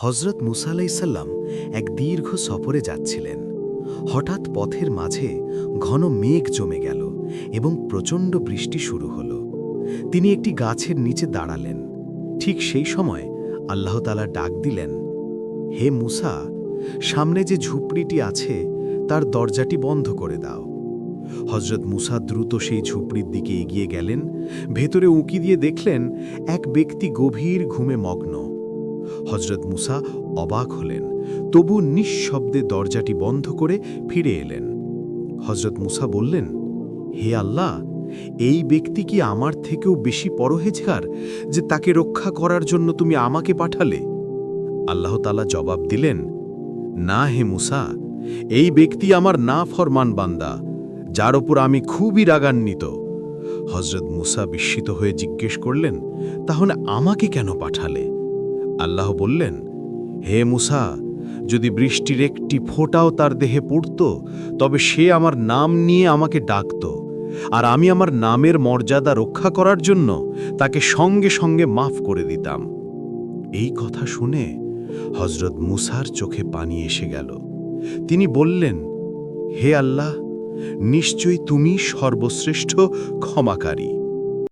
হজরত মুসা আলাইসাল্লাম এক দীর্ঘ সফরে যাচ্ছিলেন। হঠাৎ পথের মাঝে ঘন মেঘ জমে গেল এবং প্রচণ্ড বৃষ্টি শুরু হল। তিনি একটি গাছের নিচে দাঁড়ালেন। ঠিক সেই সময় আল্লাহতালা ডাক দিলেন, হে মুসা, সামনে যে ঝুপড়িটি আছে, তার দরজাটি বন্ধ করে দাও। হজরত মুসা দ্রুত সেই ঝুপড়ির দিকে এগিয়ে গেলেন। ভেতরে উঁকি দিয়ে দেখলেন, এক ব্যক্তি গভীর ঘুমে মগ্ন। হজরত মুসা অবাক হলেন। তবু নিঃশব্দে দরজাটি বন্ধ করে ফিরে এলেন। হজরত মুসা বললেন, হে আল্লাহ, এই ব্যক্তি কি আমার থেকেও বেশি পরহেজগার যে তাকে রক্ষা করার জন্য তুমি আমাকে পাঠালে? আল্লাহ তালা জবাব দিলেন, না হে মুসা, এই ব্যক্তি আমার না ফরমান বান্দা, যার ওপর আমি খুবই রাগান্বিত। হজরত মুসা বিস্মিত হয়ে জিজ্ঞেস করলেন, তাহলে আমাকে কেন পাঠালে? আল্লাহ বললেন, হে মুসা, যদি বৃষ্টির একটি ফোঁটাও তার দেহে পড়ত, তবে সে আমার নাম নিয়ে আমাকে ডাকত। আর আমি আমার নামের মর্যাদা রক্ষা করার জন্য তাকে সঙ্গে সঙ্গে মাফ করে দিতাম। এই কথা শুনে হজরত মুসার চোখে পানি এসে গেল। তিনি বললেন, হে আল্লাহ, নিশ্চয়ই তুমি সর্বশ্রেষ্ঠ ক্ষমাকারী।